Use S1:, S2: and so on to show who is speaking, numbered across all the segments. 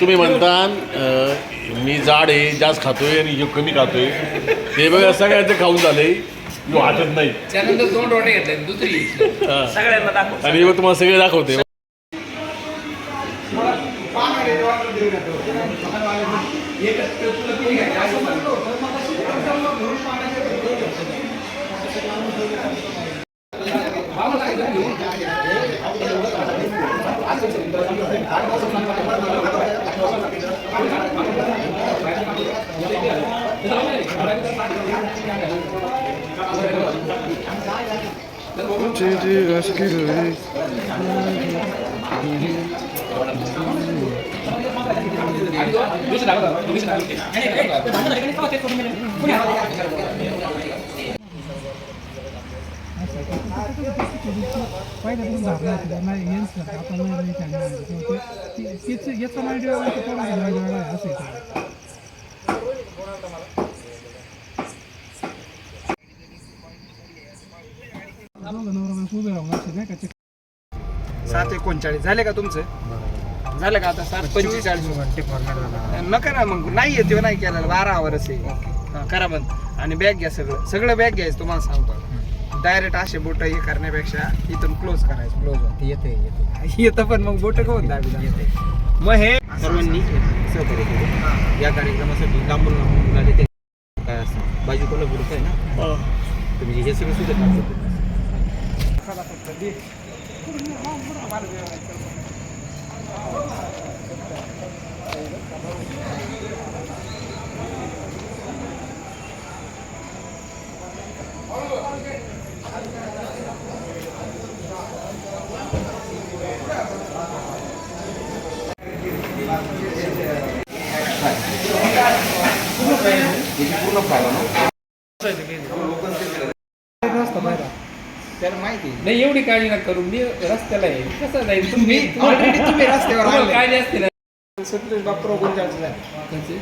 S1: तुम्ही म्हणता मी जाड आहे जास्त खातोय आणि ह्यो कमी खातोय. ते बघा सगळ्यांचं खाऊन झालंय. ह्यो हातच नाही.
S2: त्यानंतर दोन रोटे घेतले दुसरी
S1: हा.
S3: सगळ्यांना दाखव.
S1: आणि ह्यो तुम्हाला सगळे दाखवते. Did you ask me to leave?
S4: দুশো টাকা দুশো টাকা पहिल्यापासून धारणा होती त्यांना हेच करतात आपण नाही त्यांना नाही. किंवा ते- ते- तेच- याचा वेगळा आहे, असं
S5: सात एकोणचाळीस. झाले का तुमचं? झालं का आता सात पंचेचाळीस? नका ना मग. नाही येते नाही केलेलं. बारा आवरच आहे हा, करा बंद. आणि बॅग घ्या सगळं. सगळं बॅग घ्यायचं तुम्हाला सांगतो. डायरेक्ट असे बोट हे करण्यापेक्षा इथून क्लोज करायचं. क्लोज येते येते येतं पण मग बोट का दाबी मग हे
S6: सर्वांनी सहकार्य केले. या कार्यक्रमासाठी लांबून लांबून आले ते काय असं बाजू कोल्हापूरचं आहे ना? तुम्ही हे सगळं सुद्धा काम करतो.
S5: त्याला माहिती आहे.
S2: नाही एवढी काळजी नका करू. मी रस्त्याला आहे कसं जाईल? तुम्ही
S5: already तुम्ही रस्त्यावर आले.
S2: काळजी असते ना?
S5: बापराव.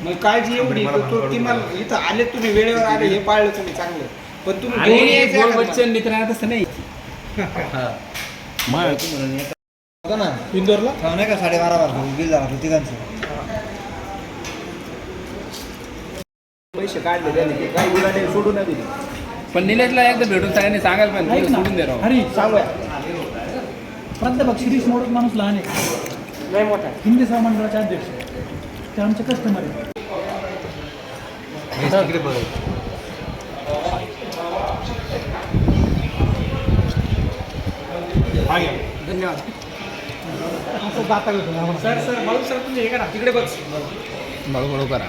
S5: मग काळजी एवढी तर तो तुम्हाला इथं आले तुम्ही वेळेवर आले हे पाळलं तुम्ही चांगलं. पण तुम्ही यायचं
S2: बच्चन मित्र तसं नाही.
S5: इंदोरला?
S6: नाही का साडेबारा वाजता. बिल झाला तिघांचं.
S5: पैसे काढले त्याने काही गुलाने सोडून नाही दिली.
S2: पण निलेशला एकदा भेटून सगळ्यांनी सांगायला पाहिजे
S4: ऐक ना.
S2: सोडून दे राव.
S4: हरी.
S5: सांगूया.
S4: प्राध्यापक शिरीष मोडक माणूस लहान आहे.
S5: नाही मोठा.
S4: हिंदी सभा मंडळाचे अध्यक्ष ते आमचे कस्टमर आहे.
S5: धन्यवाद.
S4: असं जाता येतो आम्हाला.
S5: सर सर भाऊ सर तुम्ही हे करा. तिकडे बघ.
S2: बळबळ करा.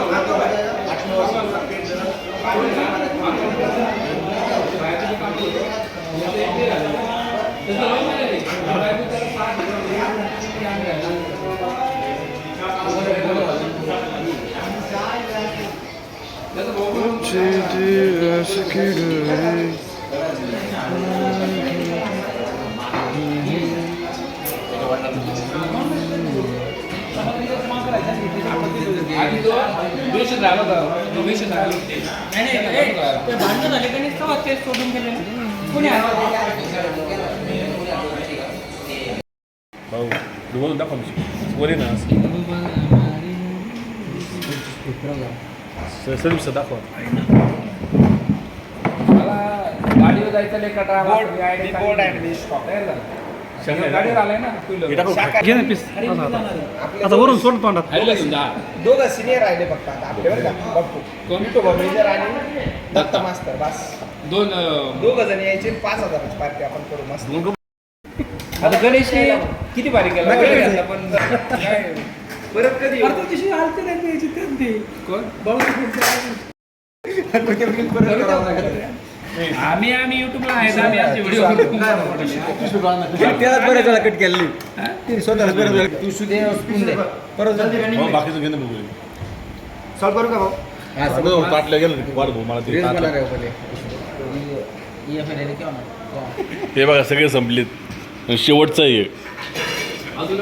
S2: बेशुद्ध झाला होता तो बेशुद्ध झाला
S4: भांडणं झाले का नाही तेव्हा ते सोडून गेले कोणी
S1: भाऊ बोलून दाखव वरे ना सर्विस दाखवा.
S2: मला गाडीवर जायचं लय कटाळा आला. तयार झाला.
S1: शंभर?
S2: गाडीवर आलाय ना
S1: हे
S4: घे ना पीस आता वरून सोड तोंडात.
S2: समजा.
S5: दोघं सिनियर राहिले फक्त आता आपल्यावर का? बघतो.
S2: कोण?
S5: मेजर आणि दत्त मास्तर बस.
S2: दोन अं,
S5: दोघं जण यायचे पाच हजाराची पार्टी आपण करू मस्त.
S2: आता गणेश किती भारी केला? पण काय
S5: परत कधी
S4: तशी आलती नाही ते ते?
S2: कोण?
S5: परत.
S2: आम्ही आम्ही युट्यूबला आहेत आम्ही आमचे व्हिडिओ
S6: त्यालाच बऱ्याच वेळा कट केली ती स्वतःला बऱ्याच वेळा तू सुदे स्पून दे परत
S1: भाऊ, बाकीचं घेणं बघू.
S5: सॉल्व करू का भाऊ?
S1: हा सगळं ताटलं गेलं वाढ भाऊ मला ते ताटलं. हे बघा सगळे संपलेत. शेवटचं आहे
S2: अजून